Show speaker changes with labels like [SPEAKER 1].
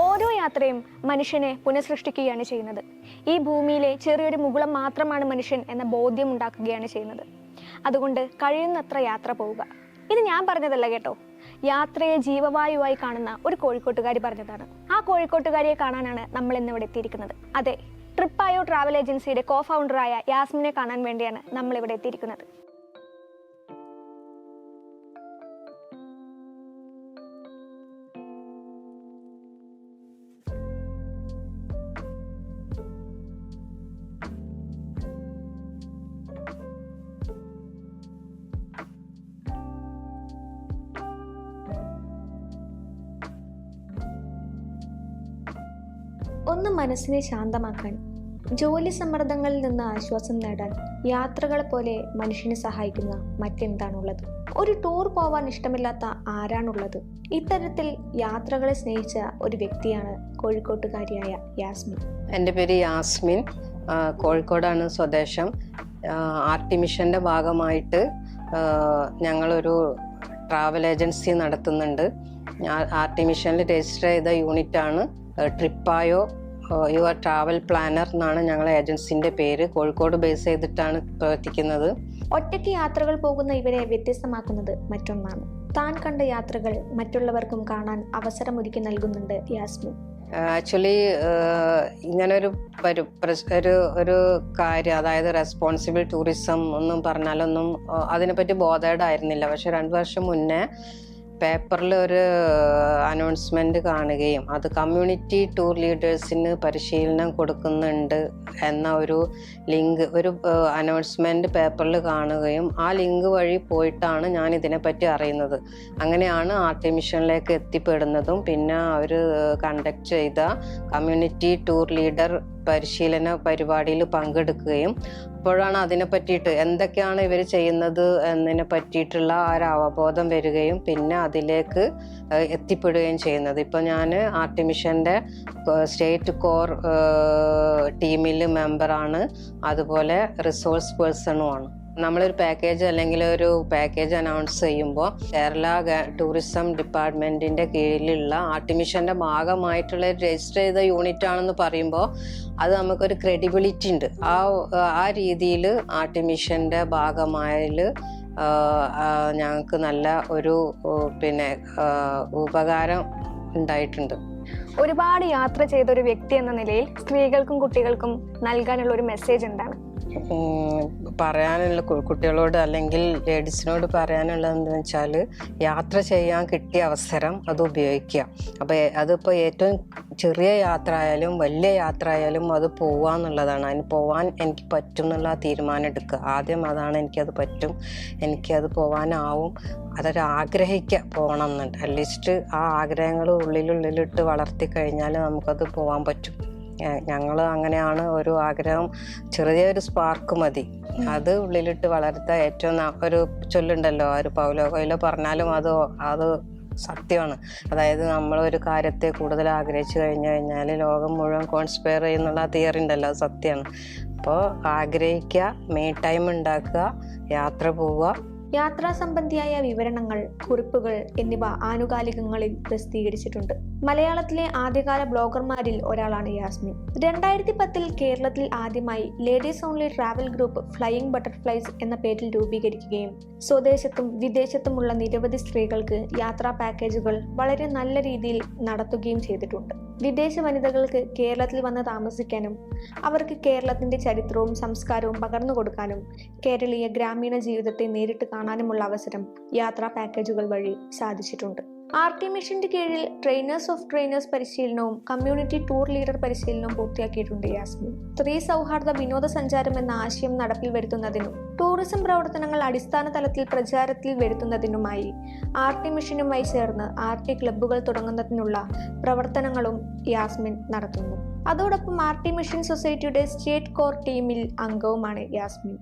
[SPEAKER 1] ഓരോ യാത്രയും മനുഷ്യനെ പുനഃസൃഷ്ടിക്കുകയാണ് ചെയ്യുന്നത്. ഈ ഭൂമിയിലെ ചെറിയൊരു മുകുളം മാത്രമാണ് മനുഷ്യൻ എന്ന ബോധ്യം ഉണ്ടാക്കുകയാണ് ചെയ്യുന്നത്. അതുകൊണ്ട് കഴിയുന്നത്ര യാത്ര പോവുക. ഇത് ഞാൻ പറഞ്ഞതല്ല കേട്ടോ. യാത്രയെ ജീവവായുവായി കാണുന്ന ഒരു കോഴിക്കോട്ടുകാരി പറഞ്ഞതാണ്. ആ കോഴിക്കോട്ടുകാരിയെ കാണാനാണ് നമ്മൾ ഇന്നിവിടെ എത്തിയിരിക്കുന്നത്. അതെ ട്രിപ്പായോ ട്രാവൽ ഏജൻസിയുടെ കോ ഫൗണ്ടറായ യാസ്മിനെ കാണാൻ വേണ്ടിയാണ് നമ്മൾ ഇവിടെ എത്തിയിരിക്കുന്നത്. ഒന്ന് മനസ്സിനെ ശാന്തമാക്കാൻ ജോലി സമ്മർദ്ദങ്ങളിൽ നിന്ന് ആശ്വാസം നേടാൻ യാത്രകളെ പോലെ മനുഷ്യനെ സഹായിക്കുന്ന മറ്റെന്താണുള്ളത്? ഒരു ടൂർ പോവാൻ ഇഷ്ടമില്ലാത്ത ആരാണുള്ളത്? ഇത്തരത്തിൽ യാത്രകളെ സ്നേഹിച്ച ഒരു വ്യക്തിയാണ് കോഴിക്കോട്ടുകാരിയായ യാസ്മിൻ.
[SPEAKER 2] എന്റെ പേര് യാസ്മിൻ. കോഴിക്കോടാണ് സ്വദേശം. ആർട്ടി മിഷന്റെ ഭാഗമായിട്ട് ഞങ്ങളൊരു ട്രാവൽ ഏജൻസി നടത്തുന്നുണ്ട്. ആർട്ടി മിഷനിൽ രജിസ്റ്റർ ചെയ്ത യൂണിറ്റാണ്. ട്രിപ്പായോ യുവർ ട്രാവൽ പ്ലാനർ എന്നാണ് ഞങ്ങളെ ഏജൻസിന്റെ പേര്. കോഴിക്കോട് ബേസ് ചെയ്തിട്ടാണ് പ്രവർത്തിക്കുന്നത്.
[SPEAKER 1] ഒറ്റയ്ക്ക് യാത്രകൾ പോകുന്ന ഇവരെ വ്യത്യസ്തമാക്കുന്നത് മറ്റൊന്നാണ്. താൻ കണ്ട യാത്രകൾ മറ്റുള്ളവർക്കും കാണാൻ അവസരം ഒരുക്കി നൽകുന്നുണ്ട് യാസ്മിൻ.
[SPEAKER 2] ആക്ച്വലി ഇങ്ങനൊരു പ്രശ്- ഒരു ഒരു കാര്യം അതായത് റെസ്പോൺസിബിൾ ടൂറിസം ഒന്നും പറഞ്ഞാലൊന്നും അതിനെപ്പറ്റി ബോധേഡായിരുന്നില്ല പക്ഷെ രണ്ട് വർഷം മുന്നേ പേപ്പറിൽ ഒരു അനൗൺസ്മെന്റ് കാണുകയും അത് കമ്മ്യൂണിറ്റി ടൂർ ലീഡേഴ്സിന് പരിശീലനം കൊടുക്കുന്നുണ്ട് എന്ന ഒരു ലിങ്ക് ഒരു അനൗൺസ്മെന്റ് പേപ്പറിൽ കാണുകയും ആ ലിങ്ക് വഴി പോയിട്ടാണ് ഞാൻ ഇതിനെപ്പറ്റി അറിയുന്നത്. അങ്ങനെയാണ് ആർട്ടി മിഷനിലേക്ക് എത്തിപ്പെടുന്നതും. പിന്നെ അവർ കണ്ടക്ട് ചെയ്ത കമ്മ്യൂണിറ്റി ടൂർ ലീഡർ പരിശീലന പരിപാടിയിൽ പങ്കെടുക്കുകയും അപ്പോഴാണ് അതിനെ പറ്റിയിട്ട് എന്തൊക്കെയാണ് ഇവർ ചെയ്യുന്നത് എന്നതിനെ പറ്റിയിട്ടുള്ള ആ ഒരു അവബോധം വരികയും പിന്നെ അതിലേക്ക് എത്തിപ്പെടുകയും ചെയ്യുന്നത്. ഇപ്പോൾ ഞാൻ ആർട്ടിമിഷന്റെ സ്റ്റേറ്റ് കോർ ടീമിൽ മെമ്പറാണ്. അതുപോലെ റിസോഴ്സ് പേഴ്സണുമാണ് നമ്മളൊരു പാക്കേജ് അല്ലെങ്കിൽ ഒരു പാക്കേജ് അനൗൺസ് ചെയ്യുമ്പോൾ കേരള ടൂറിസം ഡിപ്പാർട്ട്മെന്റിന്റെ കീഴിലുള്ള ആർട്ടിമിഷന്റെ ഭാഗമായിട്ടുള്ള രജിസ്റ്റർ ചെയ്ത യൂണിറ്റ് ആണെന്ന് പറയുമ്പോൾ അത് നമുക്കൊരു ക്രെഡിബിലിറ്റി ഉണ്ട്. ആ ആ രീതിയിൽ ആർട്ടിമിഷന്റെ ഭാഗമായാൽ ഞങ്ങൾക്ക് നല്ല ഒരു പിന്നെ ഉപകാരം ഉണ്ടായിട്ടുണ്ട്.
[SPEAKER 1] ഒരുപാട് യാത്ര ചെയ്ത ഒരു വ്യക്തി എന്ന നിലയിൽ സ്ത്രീകൾക്കും കുട്ടികൾക്കും നൽകാനുള്ള ഒരു മെസ്സേജ് എന്താണ്?
[SPEAKER 2] പറയാനുള്ള കുട്ടികളോട് അല്ലെങ്കിൽ ലേഡീസിനോട് പറയാനുള്ളത് എന്താണെന്ന് വെച്ചാൽ യാത്ര ചെയ്യാൻ കിട്ടിയ അവസരം അത് ഉപയോഗിക്കുക. അപ്പോൾ അതിപ്പോൾ ഏറ്റവും ചെറിയ യാത്ര ആയാലും വലിയ യാത്ര ആയാലും അത് പോവാന്നുള്ളതാണ്. അതിന് പോവാൻ എനിക്ക് പറ്റും എന്നുള്ള തീരുമാനം എടുക്കുക. ആദ്യം അതാണ് എനിക്കത് പറ്റും. എനിക്കത് പോവാനാവും. അതൊരു ആഗ്രഹിക്കുക പോകണം എന്നുണ്ട്. അറ്റ്ലീസ്റ്റ് ആ ആഗ്രഹങ്ങൾ ഉള്ളിലുള്ളിലിട്ട് വളർത്തി കഴിഞ്ഞാൽ നമുക്കത് പോകാൻ പറ്റും. ഞങ്ങൾ അങ്ങനെയാണ് ഒരു ആഗ്രഹം. ചെറിയൊരു സ്പാർക്ക് മതി. അത് ഉള്ളിലിട്ട് വളർത്ത ഏറ്റവും ഒരു ചൊല്ലുണ്ടല്ലോ ഒരു പൗലോ കൊയിലോ പറഞ്ഞാലും അത് അത് സത്യമാണ്. അതായത് നമ്മൾ ഒരു കാര്യത്തെ കൂടുതൽ ആഗ്രഹിച്ചു കഴിഞ്ഞു കഴിഞ്ഞാൽ ലോകം മുഴുവൻ കോൺസ്പയർ ചെയ്യുന്നുള്ള തിയറി ഉണ്ടല്ലോ അത് സത്യമാണ് അപ്പോൾ ആഗ്രഹിക്കുക മേ ടൈം ഉണ്ടാക്കുക യാത്ര പോവുക.
[SPEAKER 1] യാത്രാ സംബന്ധിയായ വിവരണങ്ങൾ കുറിപ്പുകൾ എന്നിവ ആനുകാലികങ്ങളിൽ പ്രസിദ്ധീകരിച്ചിട്ടുണ്ട്. മലയാളത്തിലെ ആദ്യകാല ബ്ലോഗർമാരിൽ ഒരാളാണ് യാസ്മിൻ. രണ്ടായിരത്തി പത്തിൽ കേരളത്തിൽ ആദ്യമായി ladies only travel group flying butterflies എന്ന പേരിൽ രൂപീകരിക്കുകയും സ്വദേശത്തും വിദേശത്തുമുള്ള നിരവധി സ്ത്രീകൾക്ക് യാത്രാ പാക്കേജുകൾ വളരെ നല്ല രീതിയിൽ നടത്തുകയും ചെയ്തിട്ടുണ്ട്. വിദേശ വനിതകൾക്ക് കേരളത്തിൽ വന്ന് താമസിക്കാനും അവർക്ക് കേരളത്തിന്റെ ചരിത്രവും സംസ്കാരവും പകർന്നു കൊടുക്കാനും കേരളീയ ഗ്രാമീണ ജീവിതത്തെ നേരിട്ട് കാണാനുമുള്ള അവസരം യാത്രാ പാക്കേജുകൾ വഴി സാധിച്ചിട്ടുണ്ട്. ആർ ടി മിഷന്റെ കീഴിൽ ട്രെയിനേഴ്സ് ഓഫ് ട്രെയിനേഴ്സ് പരിശീലനവും കമ്മ്യൂണിറ്റി ടൂർ ലീഡർ പരിശീലനവും പൂർത്തിയാക്കിയിട്ടുണ്ട് യാസ്മിൻ. സ്ത്രീ സൗഹാർദ്ദ വിനോദസഞ്ചാരം എന്ന ആശയം നടപ്പിൽ വരുത്തുന്നതിനും ടൂറിസം പ്രവർത്തനങ്ങൾ അടിസ്ഥാന തലത്തിൽ പ്രചാരത്തിൽ വരുത്തുന്നതിനുമായി ആർ ടി മിഷനുമായി ചേർന്ന് ആർ ടി ക്ലബ്ബുകൾ തുടങ്ങുന്നതിനുള്ള പ്രവർത്തനങ്ങളും യാസ്മിൻ നടത്തുന്നു. അതോടൊപ്പം ആർ ടി മിഷൻ സൊസൈറ്റിയുടെ സ്റ്റേറ്റ് കോർ ടീമിൽ അംഗവുമാണ് യാസ്മിൻ.